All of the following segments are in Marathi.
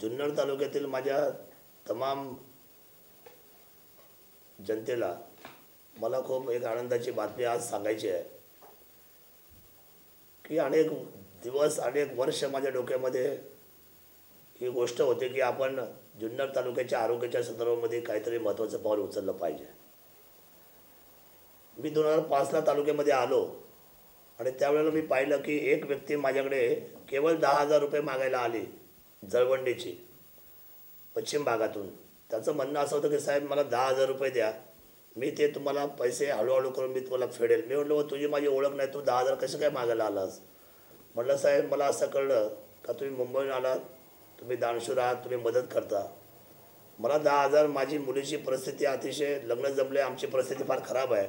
जुन्नर तालुक्यातील माझ्या तमाम जनतेला मला खूप एक आनंदाची बातमी आज सांगायची आहे की अनेक दिवस अनेक वर्ष माझ्या डोक्यामध्ये ही गोष्ट होते की आपण जुन्नर तालुक्याच्या आरोग्याच्या संदर्भामध्ये काहीतरी महत्त्वाचं पाऊल उचललं पाहिजे. मी दोन हजार पाचला तालुक्यामध्ये आलो आणि त्यावेळेला मी पाहिलं की एक व्यक्ती माझ्याकडे केवळ दहा हजार रुपये मागायला आली. जळवंडीची पश्चिम भागातून. त्याचं म्हणणं असं होतं की साहेब मला दहा हजार रुपये द्या. मी ते तुम्हाला पैसे हळूहळू करून मी तुम्हाला फेडेल. मी म्हटलं हो, तुझी माझी ओळख नाही. तू दहा हजार कसं काय मागायला आलास? म्हटलं साहेब मला असं कळलं का तुम्ही मुंबईहून आलात. तुम्ही दानशूर आहात. तुम्ही मदत करता. मला दहा हजार माझी मुलीची परिस्थिती अतिशय लग्न जमले आमची परिस्थिती फार खराब आहे.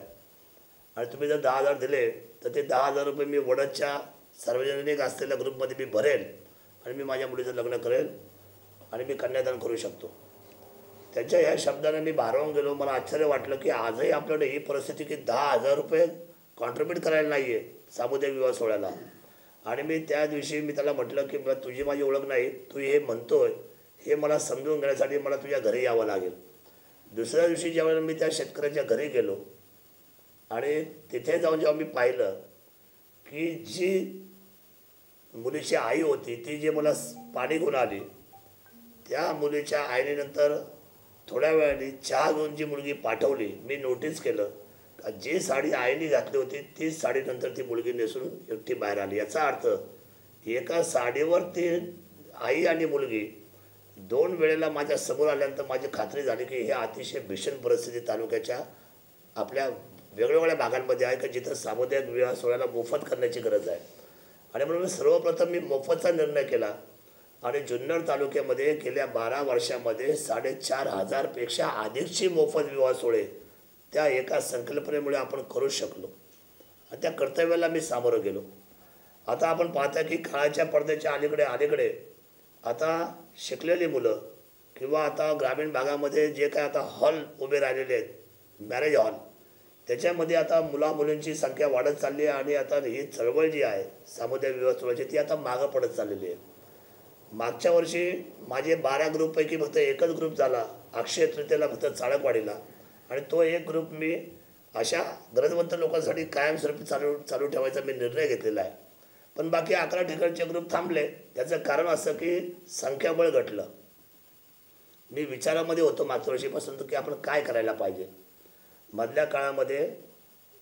आणि तुम्ही जर दहा हजार दिले तर ते दहा हजार रुपये मी वडदच्या सार्वजनिक असलेल्या ग्रुपमध्ये मी भरेल. आणि मी माझ्या मुलीचं लग्न करेल आणि मी कन्यादान करू शकतो. त्याच्या ह्या शब्दाने मी भारावून गेलो. मला आश्चर्य वाटलं की आजही आपल्याकडे ही परिस्थिती की दहा हजार रुपये कॉन्ट्रीब्यूट करायला नाही आहे सामुदायिक विवाह सोहळ्याला. आणि मी त्या दिवशी मी त्याला म्हटलं की मला तुझी माझी ओळख नाही तू हे म्हणतोय हे मला समजून घेण्यासाठी मला तुझ्या घरी यावं लागेल. दुसऱ्या दिवशी ज्यावेळेला मी त्या शेतकऱ्याच्या घरी गेलो आणि तिथे जाऊन जेव्हा मी पाहिलं की जी मुलीची आई होती ती जी मला पाणी घेऊन आली त्या मुलीच्या आईने थोड्या वेळाने चहा घेऊन जी मुलगी पाठवली मी नोटीस केलं का जी साडी आईने घातली होती तीच साडीनंतर ती मुलगी नेसून एकटी बाहेर आली. याचा अर्थ एका साडीवर ती आई आणि मुलगी दोन वेळेला माझ्यासमोर आल्यानंतर माझी खात्री झाली की हे अतिशय भीषण परिस्थिती तालुक्याच्या आपल्या वेगवेगळ्या भागांमध्ये आहे का जिथं सामुदायिक विवाह सोहळ्याला मोफत करण्याची गरज आहे. आणि म्हणून सर्वप्रथम मी मोफतचा निर्णय केला. आणि जुन्नर तालुक्यामध्ये गेल्या बारा वर्षामध्ये साडेचार हजारपेक्षा अधिकची मोफत विवाह सोहळे त्या एका संकल्पनेमुळे आपण करू शकलो. आणि त्या कर्तव्याला मी सामोरं गेलो. आता आपण पाहता की काळाच्या पडद्याच्या अलीकडे अलीकडे आता शिकलेली मुलं किंवा आता ग्रामीण भागामध्ये जे काय आता हॉल उभे राहिलेले आहेत मॅरेज हॉल त्याच्यामध्ये आता मुला मुलींची संख्या वाढत चालली आहे आणि आता ही चळवळ जी आहे सामुदायिक विवाह सोहळ्याची ती आता मागं पडत चाललेली आहे. मागच्या वर्षी माझे बारा ग्रुपपैकी फक्त एकच ग्रुप झाला अक्षय तृतीयेला फक्त चाळकवाडीला. आणि तो एक ग्रुप मी अशा गरजवंत लोकांसाठी कायमस्वरूपी चालू चालू ठेवायचा मी निर्णय घेतलेला आहे. पण बाकी अकरा ठिकाणचे ग्रुप थांबले. त्याचं कारण असं की संख्याबळ घटलं. मी विचारामध्ये होतो मागच्या वर्षीपासून तर की आपण काय करायला पाहिजे? मधल्या काळामध्ये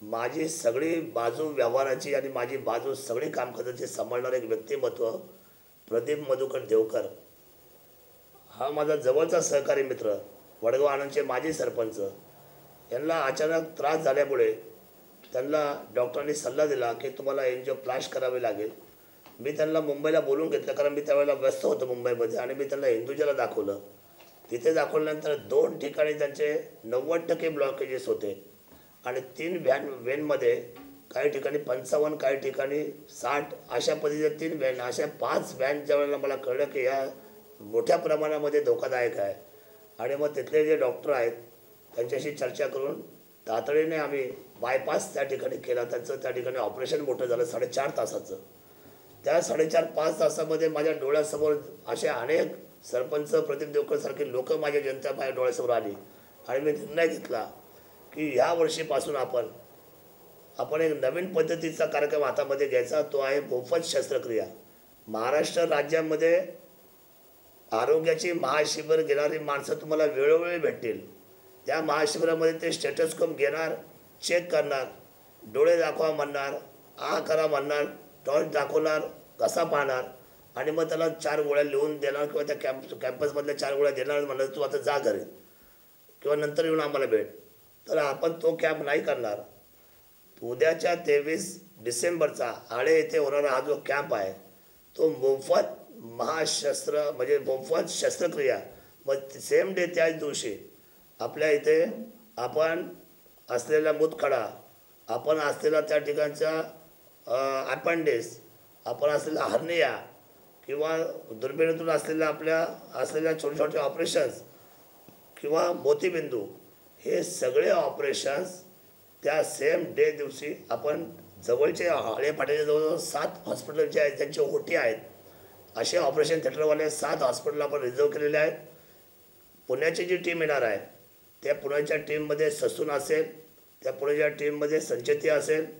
माझी सगळी बाजू व्यवहाराची आणि माझी बाजू सगळी कामकाजाची सांभाळणारं एक व्यक्तिमत्व प्रदीप मधुकर देवकर. हा माझा जवळचा सहकारी मित्र वडगाव आनंदचे माजी सरपंच. यांना अचानक त्रास झाल्यामुळे त्यांना डॉक्टरांनी सल्ला दिला की तुम्हाला एनजिओ प्लाश करावे लागेल. मी त्यांना मुंबईला बोलून घेतलं कारण मी त्यावेळेला व्यस्त होतो मुंबईमध्ये आणि मी त्यांना हिंदुजाला दाखवलं. तिथे दाखवल्यानंतर दोन ठिकाणी त्यांचे नव्वद टक्के ब्लॉकेजेस होते. आणि तीन व्हॅन व्हॅनमध्ये काही ठिकाणी पंचावन्न काही ठिकाणी साठ अशा पद्धतीच्या तीन व्हॅन अशा पाच व्हॅन ज्यावेळेला मला कळलं की ह्या मोठ्या प्रमाणामध्ये धोकादायक आहे. आणि मग तिथले जे डॉक्टर आहेत त्यांच्याशी चर्चा करून तातडीने आम्ही बायपास त्या ठिकाणी केला. त्यांचं त्या ठिकाणी ऑपरेशन मोठं झालं साडेचार तासाचं. त्या साडेचार पाच तासामध्ये माझ्या डोळ्यासमोर असे अनेक सरपंच प्रदीप देवकरसारखे लोक माझ्या जनता माझ्या डोळ्यासमोर आली. आणि मी निर्णय घेतला की ह्या वर्षीपासून आपण आपण एक नवीन पद्धतीचा कार्यक्रम हातामध्ये घ्यायचा. तो आहे मोफत शस्त्रक्रिया. महाराष्ट्र राज्यामध्ये आरोग्याची महाशिबिर घेणारी माणसं तुम्हाला वेळोवेळी भेटतील. त्या महाशिबिरामध्ये ते स्टेटस्कोप घेणार चेक करणार डोळे दाखवा म्हणणार आ करा म्हणणार टॉर्च दाखवणार कसा पाहणार आणि मग त्याला चार गोळ्या लिहून देणार किंवा त्या कॅम्प कॅम्पसमधल्या चार गोळ्या देणार म्हणणार तू आता जा घरी. किंवा नंतर येऊन आम्हाला भेट. तर आपण तो कॅम्प नाही करणार. उद्याच्या तेवीस डिसेंबरचा आळे येथे होणारा हा जो कॅम्प आहे तो मोफत महाशस्त्र म्हणजे मोफत शस्त्रक्रिया मग सेम डे त्याच दिवशी आपल्या इथे आपण असलेला मुतखडा आपण असलेला त्या ठिकाणचा अपेंडिस आपण असलेला हर्निया किंवा दुर्बिणीतून असलेल्या आपल्या असलेल्या छोटे छोटे ऑपरेशन्स किंवा मोतीबिंदू हे सगळे ऑपरेशन्स त्या सेम डे दिवशी आपण जवळचे आळेपाट्याच्या जवळजवळ सात हॉस्पिटल जे आहेत त्यांचे ओटी आहेत. असे ऑपरेशन थिएटरवाले सात हॉस्पिटल आपण रिझर्व केलेले आहेत. पुण्याची जी टीम येणार आहे त्या पुण्याच्या टीममध्ये ससून असेल त्या पुण्याच्या टीममध्ये संचेती असेल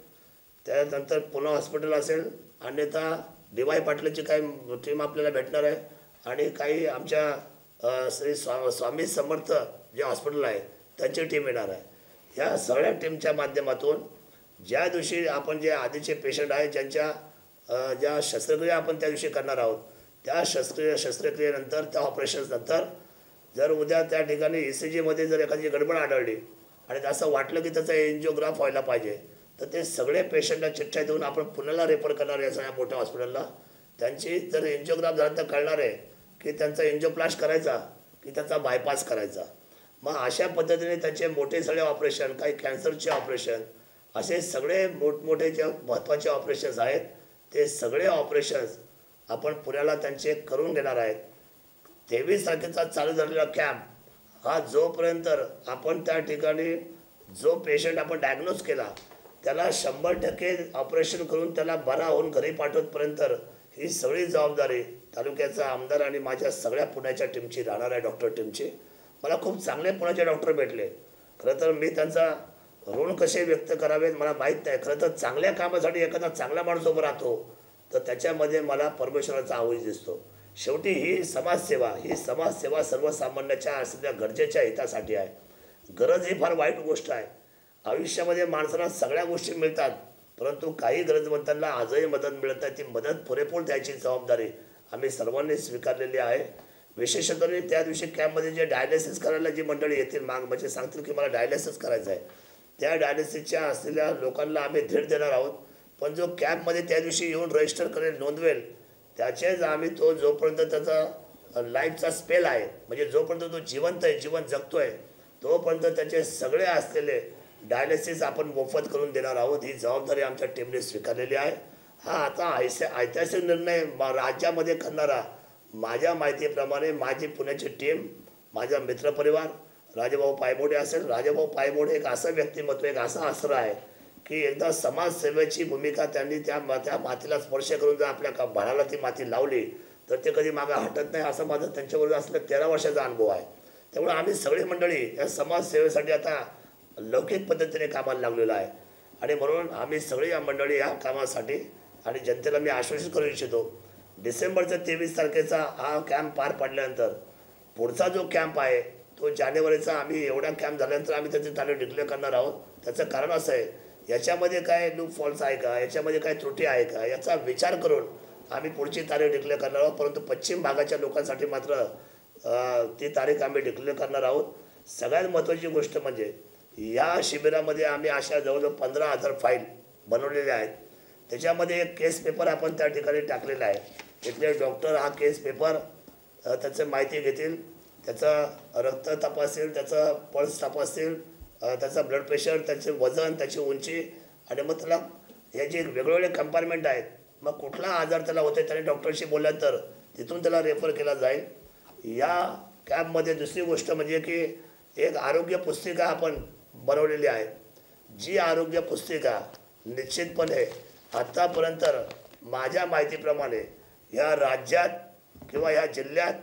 त्यानंतर पुणे हॉस्पिटल असेल अन्यथा डी वाय पाटलाची काही टीम आपल्याला भेटणार आहे. आणि काही आमच्या श्री स्वा स्वामी समर्थ जे हॉस्पिटल आहे त्यांची टीम येणार आहे. ह्या सगळ्या टीमच्या माध्यमातून ज्या दिवशी आपण जे आधीचे पेशंट आहे ज्यांच्या ज्या शस्त्रक्रिया आपण त्या दिवशी करणार आहोत त्या शस्त्रक्रिया शस्त्रक्रियेनंतर त्या ऑपरेशन्सनंतर जर उद्या त्या ठिकाणी ई सी जीमध्ये जर एखादी गडबड आढळली आणि असं वाटलं की त्याचा एनजिओग्राफ व्हायला पाहिजे तर ते सगळे पेशंटला चिठ्ठ्या देऊन आपण पुण्याला रेफर करणार या सगळ्या मोठ्या हॉस्पिटलला त्यांची जर एन्जिओग्राफ झाला तर कळणार आहे की त्यांचा एन्जिओप्लास्ट करायचा की त्याचा बायपास करायचा. मग अशा पद्धतीने त्याचे मोठे सगळे ऑपरेशन काही कॅन्सरचे ऑपरेशन असे सगळे मोठमोठे जे महत्त्वाचे ऑपरेशन्स आहेत ते सगळे ऑपरेशन्स आपण पुण्याला त्यांचे करून घेणार आहेत. तेवीस तारखेचा चालू झालेला कॅम्प हा जोपर्यंत आपण त्या ठिकाणी जो पेशंट आपण डायग्नोज केला त्याला शंभर टक्के ऑपरेशन करून त्याला बरा होऊन घरी पाठवतपर्यंत ही सगळी जबाबदारी तालुक्याचा आमदार आणि माझ्या सगळ्या पुण्याच्या टीमची राहणार आहे डॉक्टर टीमची. मला खूप चांगले पुण्याचे डॉक्टर भेटले. खरं तर मी त्यांचा ऋण कसे व्यक्त करावेत मला माहीत नाही. खरं तर चांगल्या कामासाठी एखादा चांगला माणूस उभा राहतो तर त्याच्यामध्ये मला परमेश्वराचा आवाज दिसतो. शेवटी ही समाजसेवा ही समाजसेवा सर्वसामान्याच्या असलेल्या गरजेच्या हितासाठी आहे. गरज ही फार वाईट गोष्ट आहे. आयुष्यामध्ये माणसाला सगळ्या गोष्टी मिळतात परंतु काही गरजवंतांना आजही मदत मिळत नाही. ती मदत पुरेपूर द्यायची जबाबदारी आम्ही सर्वांनी स्वीकारलेली आहे. विशेषतः त्या दिवशी कॅम्पमध्ये जे डायलिसिस करायला जी मंडळी येतील माग म्हणजे सांगतील की मला डायलिसिस करायचं आहे त्या डायलिसिसच्या असलेल्या लोकांना आम्ही धीर देणार आहोत. पण जो कॅम्पमध्ये त्या दिवशी येऊन रजिस्टर करेल नोंदवेल त्याचेच आम्ही तो जोपर्यंत त्याचा लाईफचा स्पेल आहे म्हणजे जोपर्यंत तो जिवंत आहे जीवन जगतो आहे तोपर्यंत त्याचे सगळे असलेले डायलिसिस आपण मोफत करून देणार आहोत. ही जबाबदारी आमच्या टीमने स्वीकारलेली आहे. हा आता ऐसे ऐतिहासिक निर्णय राज्यामध्ये करणारा माझ्या माहितीप्रमाणे माझी पुण्याची टीम माझा मित्रपरिवार राजाभाऊ पायमोडे असेल. राजाभाऊ पायमोडे एक असं व्यक्तिमत्व एक असा आसरा आहे की एकदा समाजसेवेची भूमिका त्यांनी त्या त्या मातीला स्पर्श करून जर आपल्या का बाळाला ती माती लावली तर ते कधी मागं हटत नाही असं माझं त्यांच्याबरोबर असलं तेरा वर्षाचा अनुभव आहे. त्यामुळे आम्ही सगळी मंडळी या समाजसेवेसाठी आता लौकिक पद्धतीने कामाला लागलेलो आहे. आणि म्हणून आम्ही सगळी या मंडळी या कामासाठी आणि जनतेला मी आश्वासित करू इच्छितो डिसेंबरच्या तेवीस तारखेचा हा कॅम्प पार पडल्यानंतर पुढचा जो कॅम्प आहे तो जानेवारीचा आम्ही एवढा कॅम्प झाल्यानंतर आम्ही त्याची तारीख डिक्लेअर करणार आहोत. त्याचं कारण असं आहे याच्यामध्ये काय लूप फॉल्स आहे का याच्यामध्ये काय त्रुटी आहे का याचा विचार करून आम्ही पुढची तारीख डिक्लेअर करणार आहोत. परंतु पश्चिम भागाच्या लोकांसाठी मात्र ती तारीख आम्ही डिक्लेअर करणार आहोत. सगळ्यात महत्त्वाची गोष्ट म्हणजे या शिबिरामध्ये आम्ही अशा जवळजवळ पंधरा हजार फाईल बनवलेल्या आहेत. त्याच्यामध्ये एक केस पेपर आपण त्या ठिकाणी टाकलेला आहे. तिथले डॉक्टर हा केस पेपर त्याचं माहिती घेतील त्याचं रक्त तपासतील त्याचं पल्स तपासतील त्याचं ब्लड प्रेशर त्याचे वजन त्याची उंची आणि मग त्याला याचे वेगवेगळे कंपार्टमेंट आहेत मग कुठला आजार त्याला होते त्याने डॉक्टरशी बोलल्यानंतर तिथून त्याला रेफर केला जाईल. या कॅबमध्ये दुसरी गोष्ट म्हणजे की एक आरोग्य पुस्तिका आपण बनवलेली आहे. जी आरोग्य पुस्तिका निश्चितपणे आत्तापर्यंत माझ्या माहितीप्रमाणे या राज्यात किंवा या जिल्ह्यात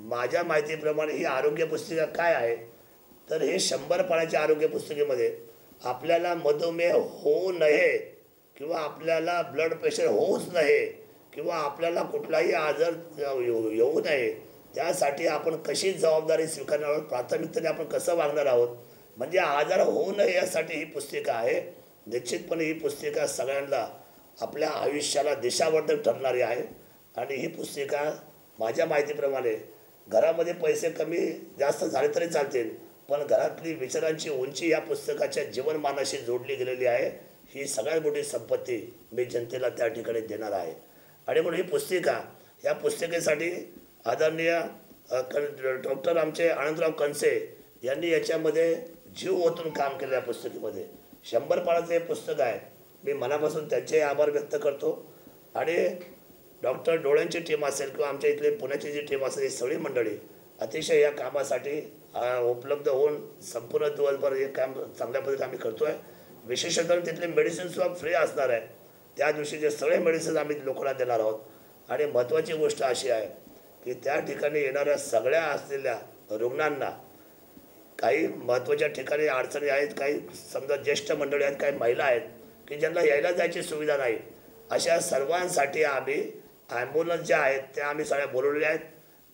माझ्या माहितीप्रमाणे ही आरोग्य पुस्तिका काय आहे तर हे शंभर पाण्याच्या आरोग्य पुस्तिकेमध्ये आपल्याला मधुमेह होऊ नये किंवा आपल्याला ब्लड प्रेशर होऊच नये किंवा आपल्याला कुठलाही आजार येऊ येऊ नये त्यासाठी आपण कशी जबाबदारी स्वीकारणार आहोत प्राथमिकतेने आपण कसं वागणार आहोत म्हणजे आजार होऊ नये यासाठी ही पुस्तिका आहे. निश्चितपणे ही पुस्तिका सगळ्यांना आपल्या आयुष्याला दिशावर्धक ठरणारी आहे. आणि ही पुस्तिका माझ्या माहितीप्रमाणे घरामध्ये पैसे कमी जास्त झाले तरी चालतील पण घरातली विचारांची उंची या पुस्तकाच्या जीवनमानाशी जोडली गेलेली आहे. ही सगळ्यात मोठी संपत्ती मी जनतेला त्या ठिकाणी देणार आहे. आणि म्हणून ही पुस्तिका या पुस्तिकेसाठी आदरणीय डॉक्टर आमचे आनंदराव कणसे यांनी याच्यामध्ये जीव ओतून काम केलं या शंभर पानाचं हे पुस्तक आहे. मी मनापासून त्यांचे आभार व्यक्त करतो. आणि डॉक्टर डोळ्यांची टीम असेल किंवा आमच्या इथली पुण्याची जी टीम असेल ही सगळी मंडळी अतिशय या कामासाठी उपलब्ध होऊन संपूर्ण दिवसभर हे काम चांगल्या पद्धतीने आम्ही करतो आहे विशेषतः तिथले मेडिसिनसुद्धा फ्री असणार आहे. त्या दिवशीचे सगळे मेडिसिन आम्ही लोकांना देणार आहोत. आणि महत्त्वाची गोष्ट अशी आहे की त्या ठिकाणी येणाऱ्या सगळ्या असलेल्या रुग्णांना काही महत्त्वाच्या ठिकाणी अडचणी आहेत काही समजा ज्येष्ठ मंडळी आहेत काही महिला आहेत की ज्यांना यायला जायची सुविधा नाही. अशा सर्वांसाठी आम्ही ॲम्ब्युलन्स ज्या आहेत त्या आम्ही सगळ्या बोलवलेल्या आहेत.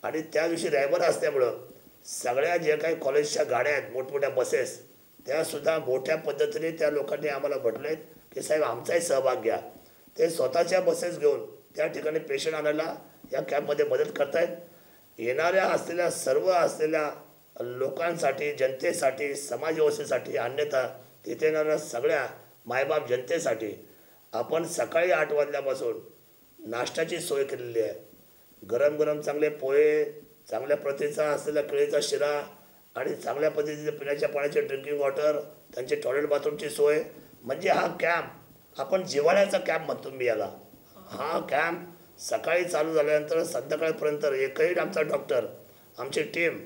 आणि त्या दिवशी रायबर असल्यामुळं सगळ्या ज्या काही कॉलेजच्या गाड्या आहेत मोठमोठ्या बसेस त्यासुद्धा मोठ्या पद्धतीने त्या लोकांनी आम्हाला म्हटलं आहेत की साहेब आमचाही सहभाग घ्या. ते स्वतःच्या बसेस घेऊन त्या ठिकाणी पेशंट आणायला या कॅम्पमध्ये मदत करतायत. येणाऱ्या असलेल्या सर्व असलेल्या लोकांसाठी जनतेसाठी समाजव्यवस्थेसाठी अन्यथा तिथे येणाऱ्या सगळ्या मायबाप जनतेसाठी आपण सकाळी आठ वाजल्यापासून नाश्त्याची सोय केलेली आहे. गरम गरम चांगले पोहे चांगल्या प्रतीचा असलेला केळीचा शिरा आणि चांगल्या पद्धतीचे पिण्याच्या पाण्याचे ड्रिंकिंग वॉटर त्यांचे टॉयलेट बाथरूमची सोय. म्हणजे हा कॅम्प आपण जिवाळ्याचा कॅम्प म्हणतो मी याला. हा कॅम्प सकाळी चालू झाल्यानंतर संध्याकाळपर्यंत एकही आमचा डॉक्टर आमची टीम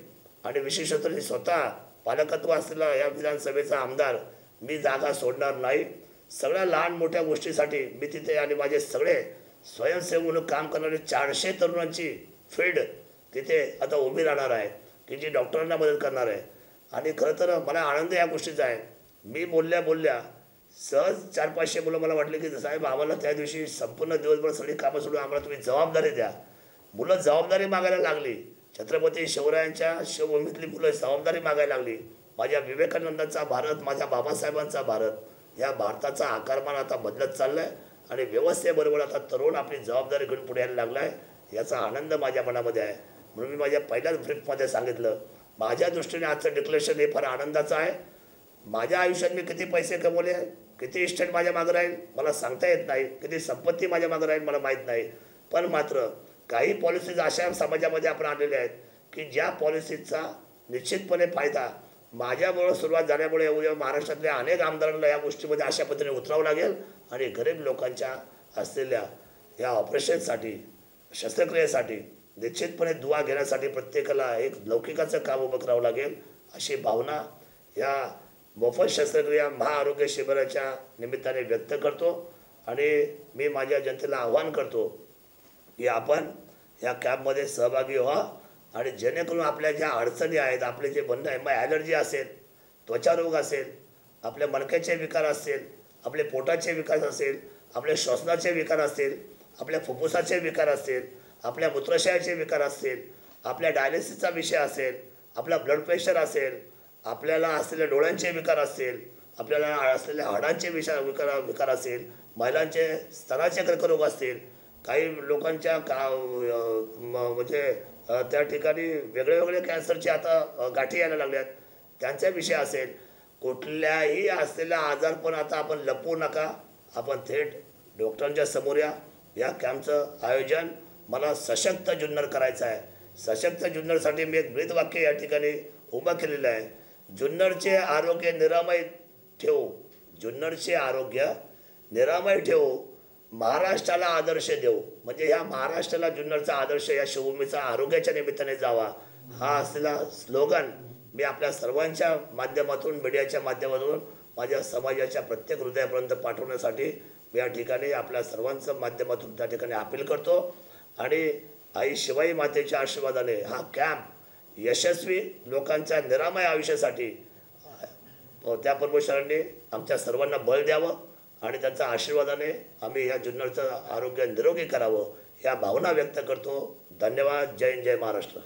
आणि विशेषतः मी स्वतः पालकत्व असलेला या विधानसभेचा आमदार मी जागा सोडणार नाही. सगळ्या लहान मोठ्या गोष्टीसाठी मी तिथे आणि माझे सगळे स्वयंसेवक म्हणून काम करणारे चारशे तरुणांची फील्ड तिथे आता उभी राहणार आहे. की जी डॉक्टरांना मदत करणार आहे. आणि खरं तर मला आनंद या गोष्टीचा आहे. मी बोलल्या बोलल्या सहज चार पाचशे मुलं मला वाटले की साहेब आम्हाला त्या दिवशी संपूर्ण दिवसभर सगळी कामं सोडून आम्हाला तुम्ही जबाबदारी द्या. मुलं जबाबदारी मागायला लागली. छत्रपती शिवरायांच्या शिवभूमीतली मुलं जबाबदारी मागायला लागली. माझ्या विवेकानंदांचा भारत माझ्या बाबासाहेबांचा भारत. या भारताचा आकारमान आता बदलत चालला आहे आणि व्यवस्थेबरोबर आता तरुण आपली जबाबदारी घेऊन पुढे यायला लागला आहे याचा आनंद माझ्या मनामध्ये आहे. म्हणून मी माझ्या पहिल्याच ब्रीफमध्ये सांगितलं माझ्या दृष्टीने आजचं डिक्लेरेशन हे फार आनंदाचं आहे. माझ्या आयुष्यात मी किती पैसे कमवले किती इस्टेट माझ्या मागं राहील मला सांगता येत नाही. किती संपत्ती माझ्या मागं राहील मला माहीत नाही. पण मात्र काही पॉलिसीज अशा समाजामध्ये आपण आणलेल्या आहेत की ज्या पॉलिसीचा निश्चितपणे फायदा माझ्याबरोबर सुरुवात झाल्यामुळे उद्या महाराष्ट्रातल्या अनेक आमदारांना या गोष्टीमध्ये अशा पद्धतीने उतरावं लागेल आणि गरीब लोकांच्या असलेल्या या ऑपरेशनसाठी शस्त्रक्रियेसाठी निश्चितपणे दुवा घेण्यासाठी प्रत्येकाला एक लौकिकाचं काम उभं करावं लागेल अशी भावना या मोफत शस्त्रक्रिया महाआरोग्य शिबिराच्या निमित्ताने व्यक्त करतो आणि मी माझ्या जनतेला आव्हान करतो की आपण या कॅम्पमध्ये सहभागी व्हा आणि जेणेकरून आपल्या ज्या अडचणी आहेत आपले जे बंध आहे मग ॲलर्जी असेल त्वचारोग असेल आपल्या मणक्याचे विकार असतील आपले पोटाचे विकार असेल आपल्या श्वसनाचे विकार असतील आपल्या फुफ्फुसाचे विकार असतील आपल्या मूत्राशयाचे विकार असतील आपल्या डायलिसिसचा विषय असेल आपला ब्लड प्रेशर असेल आपल्याला असलेल्या डोळ्यांचे विकार असतील आपल्याला असलेल्या हाडांचे विषा विकार विकार असेल महिलांचे स्तनाचे कर्करोग असतील काही लोकांच्या का म्हणजे त्या ठिकाणी वेगळे वेगळे कॅन्सरचे आता गाठी यायला लागल्यात. त्यांचा विषय असेल कुठल्याही असलेला आजार पण आता आपण लपवू नका. आपण थेट डॉक्टरांच्या समोर या. या कॅम्पचं आयोजन मला सशक्त जुन्नर करायचं आहे. सशक्त जुन्नरसाठी मी एक ब्रीदवाक्य या ठिकाणी उभं केलेलं आहे. जुन्नरचे आरोग्य निरामय ठेवू. जुन्नरचे आरोग्य निरामय ठेवू. महाराष्ट्राला आदर्श देऊ. म्हणजे ह्या महाराष्ट्राला जुन्नरचा आदर्श या शिवभूमीचा आरोग्याच्या निमित्ताने जावा. हा असलेला स्लोगन मी आपल्या सर्वांच्या माध्यमातून मीडियाच्या माध्यमातून माझ्या समाजाच्या प्रत्येक हृदयापर्यंत पाठवण्यासाठी मी या ठिकाणी आपल्या सर्वांचं माध्यमातून त्या ठिकाणी अपील करतो. आणि आई शिवाई मातेच्या आशीर्वादाने हा कॅम्प यशस्वी लोकांच्या निरामय आयुष्यासाठी त्या परमेश्वरांनी आमच्या सर्वांना बळ द्यावं. आणि त्यांच्या आशीर्वादाने आम्ही या जुन्नरचं आरोग्य निरोगी करावं या भावना व्यक्त करतो. धन्यवाद. जय जय महाराष्ट्र.